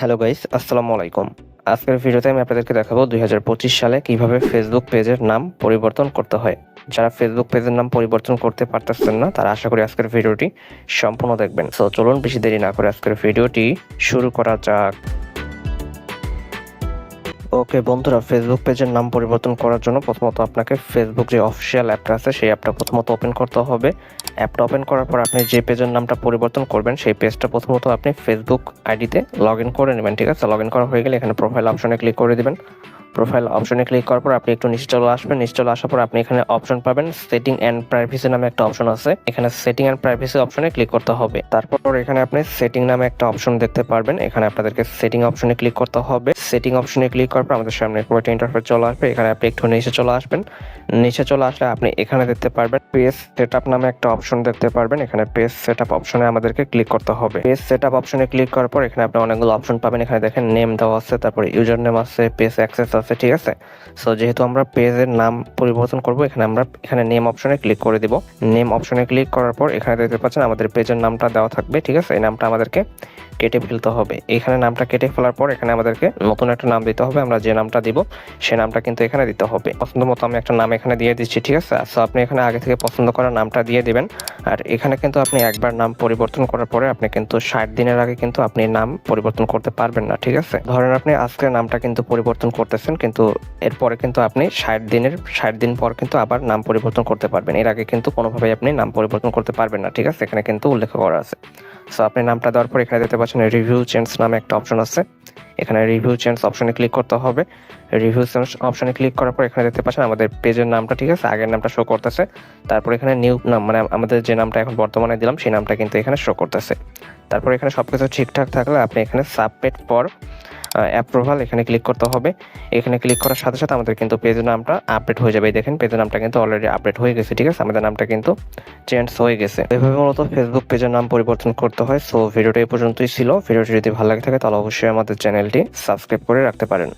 Hello guys, আসসালামু আলাইকুম। আজকের ভিডিওতে আমি আপনাদেরকে দেখাবো দুই হাজার পঁচিশ সালে কীভাবে ফেসবুক পেজের নাম পরিবর্তন করতে হয়। যারা ফেসবুক পেজের নাম পরিবর্তন করতে পারতেছেন না, তারা আশা করি আজকের ভিডিওটি সম্পূর্ণ দেখবেন। সো চলুন বেশি দেরি না করে আজকের ভিডিওটি শুরু করা যাক। ওকে বন্ধুরা ফেসবুক পেজের নাম পরিবর্তন করার জন্য প্রথমত আপনাকে ফেসবুক যে অফিসিয়াল অ্যাপটা আছে, সেই অ্যাপটা প্রথমত ওপেন করতে হবে। অ্যাপটা ওপেন করার পর আপনি যে পেজের নামটা পরিবর্তন করবেন, সেই পেজটা প্রথমত আপনি ফেসবুক আইডিতে লগ ইন করে নেবেন, ঠিক আছে? লগ ইন করা হয়ে গেলে এখানে প্রোফাইল অপশনে ক্লিক করে দিবেন। প্রোফাইল অপশনে ক্লিক করার পর আপনি একটু নিচে চলে আসবেন। নিচে চলে আসার পর আপনি এখানে অপশন পাবেন। সেটিং অ্যান্ড প্রাইভেসি নামে একটা অপশন আছে। এখানে সেটিং অ্যান্ড প্রাইভেসি অপশনে ক্লিক করতে হবে। তারপর এখানে আপনি সেটিং নামে একটা অপশন দেখতে পারবেন। এখানে আপনাদেরকে সেটিং অপশনে ক্লিক করতে হবে। সেটিং অপশনে ক্লিক করার পর আমাদের সামনে একটা ইন্টারফেস চলে আসবে। এখানে আপনি একটু নিচে চলে আসবেন। নিচে চলে আসলে আপনি এখানে দেখতে পারবেন পেজ সেট নামে একটা অপশন দেখতে পারবেন। এখানে পেজ সেট অপশনে আমাদেরকে ক্লিক করতে হবে। পেজ সেট অপশনে ক্লিক করার পর এখানে আপনি অনেকগুলো অপশন পাবেন। এখানে দেখেন নেম দেওয়া আছে, তারপরে ইউজার নেম আছে পেজ অ্যাক্সেস আছে ঠিক আছে? সো যেহেতু আমরা পেজের নাম পরিবর্তন করব, এখানে আমরা, এখানে নেম অপশনে ক্লিক করে দিব। নেম অপশনে ক্লিক করার পর এখানে দেখতে পাচ্ছেন আমাদের পেজের নামটা দেওয়া থাকবে, ঠিক আছে? এই নামটা আমাদেরকে কেটে ফেলতে হবে। এখানে নামটা কেটে ফেলার পর এখানে আমাদেরকে নতুন একটা নাম দিতে হবে। আমরা যে নামটা দিব, সে নামটা কিন্তু এখানে দিতে হবে। পছন্দ মতো আমি একটা নাম এখানে দিয়ে দিচ্ছি, ঠিক আছে? সো আপনি এখানে আগে থেকে পছন্দ করা নামটা দিয়ে দিবেন। আর এখানে কিন্তু আপনি একবার নাম পরিবর্তন করার পরে আপনি কিন্তু ষাট দিনের আগে কিন্তু আপনি নাম পরিবর্তন করতে পারবেন না, ঠিক আছে? ধরেন আপনি আজকে নামটা কিন্তু পরিবর্তন করতেছেন, কিন্তু এরপরে কিন্তু আপনি ষাট দিনের, ষাট দিন পর কিন্তু আবার নাম পরিবর্তন করতে পারবেন। এর আগে কিন্তু কোনোভাবেই আপনি নাম পরিবর্তন করতে পারবেন না, ঠিক আছে? এখানে কিন্তু উল্লেখ করা আছে। সো আপনি নামটা দেওয়ার পর এখানে দেখতে পাচ্ছেন রিভিউ চেঞ্জ নামে একটা অপশন আছে। এখানে রিভিউ চেঞ্জ অপশনে ক্লিক করতে হবে। রিভিউ চেঞ্জ অপশনে ক্লিক করার পর এখানে দেখতে পাচ্ছেন আমাদের পেজের নামটা, ঠিক আছে? আগের নামটা শো করতেছে। তারপর এখানে নিউ নাম মানে আমাদের যে নামটা এখন বর্তমানে দিলাম, সেই নামটা কিন্তু এখানে শো করতেছে। তারপর এখানে সব কিছু ঠিকঠাক থাকলে আপনি এখানে সাবমিট পর অ্যাপ্রুভাল এখানে ক্লিক করতে হবে। এখানে ক্লিক করার সাথে সাথে আমাদের কিন্তু পেজের নামটা আপডেট হয়ে যাবে। দেখেন পেজের নামটা কিন্তু অলরেডি আপডেট হয়ে গেছে, ঠিক আছে? আমাদের নামটা কিন্তু চেঞ্জ হয়ে গেছে। এভাবে মূলত ফেসবুক পেজের নাম পরিবর্তন করতে হয়। সো ভিডিওটা এই পর্যন্তই ছিল। ভিডিওটি যদি ভালো লাগে থাকে, তাহলে অবশ্যই আমাদের চ্যানেলটি সাবস্ক্রাইব করে রাখতে পারেন।